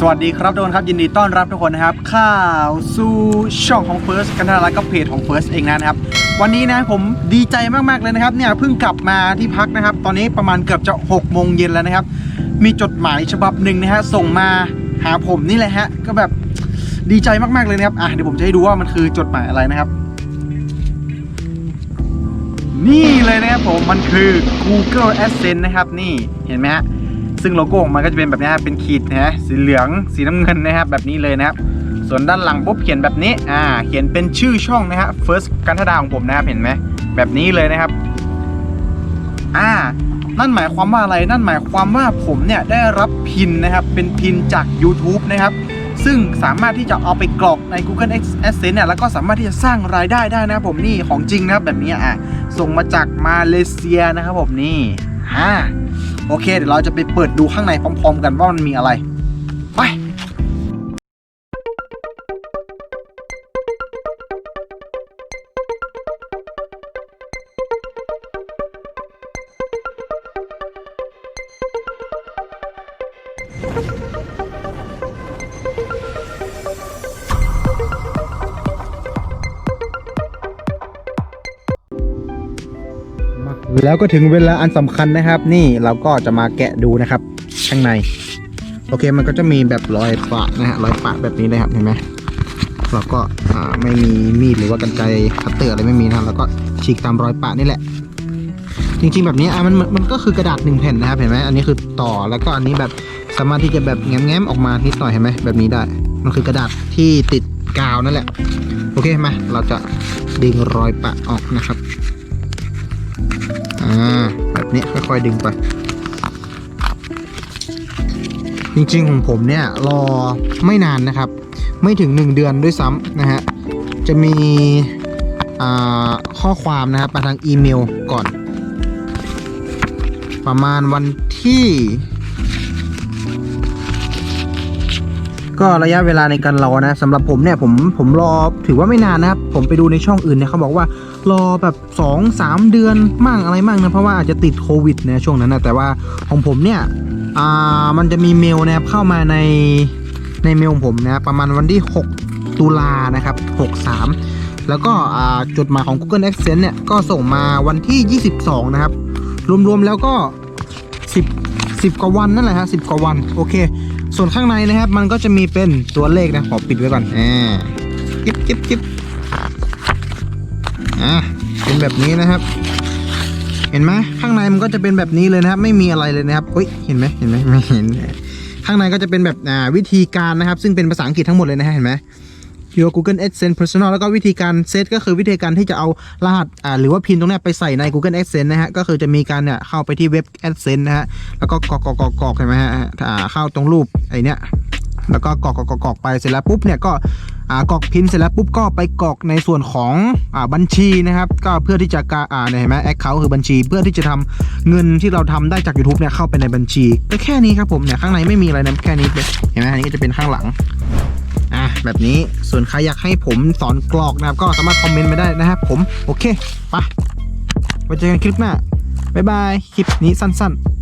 สวัสดีครับทุกคนครับยินดีต้อนรับทุกคนนะครับข้าวสู่ช่องของ First กันนะแล้วก็เพจของ First เองนะครับ วันนี้นะผมดีใจมากๆเลยนะครับเนี่ยเพิ่งกลับมาที่พักนะครับ ตอนนี้ประมาณเกือบจะ6โมงเย็นแล้วนะครับ มีจดหมายฉบับหนึ่งนะฮะส่งมาหาผมนี่แหละฮะก็แบบดีใจมากๆเลยนะครับอะเดี๋ยวผมจะให้ดูว่ามันคือจดหมายอะไรนะครับ นี่เลยนะครับผมมันคือ Google Adsense นะครับนี่เห็นไหมฮะ ซึ่งโลโก้ของมันก็จะเป็นแบบนี้ครับเป็นขีดนะฮะสีเหลืองสีน้ำเงินนะครับแบบนี้เลยนะครับส่วนด้านหลังปุ๊บเขียนแบบนี้อ่าเขียนเป็นชื่อช่องนะฮะ First กันทดาของผมนะครับเห็นไหมแบบนี้เลยนะครับอ่านั่นหมายความว่าอะไรนั่นหมายความว่าผมเนี่ยได้รับพินนะครับเป็นพินจาก YouTube นะครับซึ่งสามารถที่จะเอาไปกรอกใน Google Adsense เนี่ยแล้วก็สามารถที่จะสร้างรายได้ได้นะครับผมนี่ของจริงนะครับแบบนี้อะส่งมาจากมาเลเซียนะครับผมนี่อ่า โอเค เดี๋ยวเราจะไปเปิดดูข้างในพร้อม ๆ กันว่ามันมีอะไร ไป แล้วก็ถึงเวลาอันสำคัญนะครับ นี่เราก็จะมาแกะดูนะครับ ข้างใน โอเคมันก็จะมีแบบรอยปะนะฮะรอยปะแบบนี้เลยครับเห็นไหมเราก็อ่าไม่มีมีดหรือว่ากันไกรคัตเตอร์อะไรไม่มีนะครับแล้วก็ฉีกตามรอยปะนี่แหละ จริง ๆ แบบนี้อะมันมันก็คือกระดาษหนึ่งแผ่นนะครับเห็นไหมอันนี้คือต่อแล้วก็อันนี้แบบสามารถที่จะแบบแง้มๆออกมานิดหน่อยเห็นไหมแบบนี้ได้ มันคือกระดาษที่ติดกาวนั่นแหละ โอเคมาเราจะดึงรอยปะออกนะครับ แบบนี้ค่อยๆดึงไป จริงๆของผมเนี่ยรอไม่นานนะครับ ไม่ถึง 1 เดือนด้วยซ้ำนะฮะ จะมีข้อความนะครับมาทางอีเมลก่อน ประมาณวันที่ ก็ระยะเวลาในการรอนะสำหรับผมเนี่ยผมผมรอถือว่าไม่นานนะครับ ผมไปดูในช่องอื่นเนี่ยเขาบอกว่ารอแบบ 2 3 เดือนมั่งอะไรมั่งนะเพราะว่าอาจจะติดโควิดนะช่วงนั้นนะแต่ว่าของผมเนี่ยอ่ามันจะมีเมลนะครับเข้ามาในในเมลของผมนะประมาณวันที่ 6 ตุลานะครับ 63 แล้วก็จดหมายของ Google Accent เนี่ยก็ส่งมาวันที่ 22 นะครับ รวมๆแล้วก็ 10 10 กว่าวันนั่นแหละฮะ10กว่าวันโอเค ส่วนข้างในนะครับ มันก็จะมีเป็นตัวเลขนะขอปิดไว้ก่อนอ่ากิ๊บกิ๊บกิ๊บอ่าเป็นแบบนี้นะครับ เห็นไหมข้างในมันก็จะเป็นแบบนี้เลยนะครับ ไม่มีอะไรเลยนะครับเฮ้ยเห็นไหมเห็นไหมไม่เห็น ข้างในก็จะเป็นแบบอ่าวิธีการนะครับ ซึ่งเป็นภาษาอังกฤษทั้งหมดเลยนะฮะเห็นไหม Your Google Adsense Personal แล้วก็วิธีการเซตก็คือวิธีการที่จะเอารหัสอ่าหรือว่าพินตรงนี้ไปใส่ใน Google Adsense นะฮะก็คือจะมีการเนี่ยเข้าไปที่เว็บ Adsense นะฮะแล้วก็กรอกกรอกกรอกเห็นไหมฮะอ่าเข้าตรงรูปไอเนี้ยแล้วก็กรอกกรอกกรอกไปเสร็จแล้วปุ๊บเนี่ยก็อ่ากรอกพินเสร็จแล้วปุ๊บก็ไปกรอกในส่วนของอ่าบัญชีนะครับก็เพื่อที่จะกาอ่าเนี่ยเห็นไหมแอคเคาท์คือบัญชี เพื่อที่จะทำเงินที่เราทำได้จาก YouTube เนี่ยเข้าไปในบัญชีก็แค่นี้ครับผมเนี่ยข้างในไม่มีอะไรนะแค่นี้เห็นไหมอันนี้ก็จะเป็นข้างหลัง อะแบบนี้ส่วนใครอยากให้ผมสอนกรอกนะครับ ก็สามารถคอมเมนต์มาได้นะครับผม โอเคไปไว้เจอกันคลิปหน้าบ๊ายบาย คลิปนี้สั้น ๆ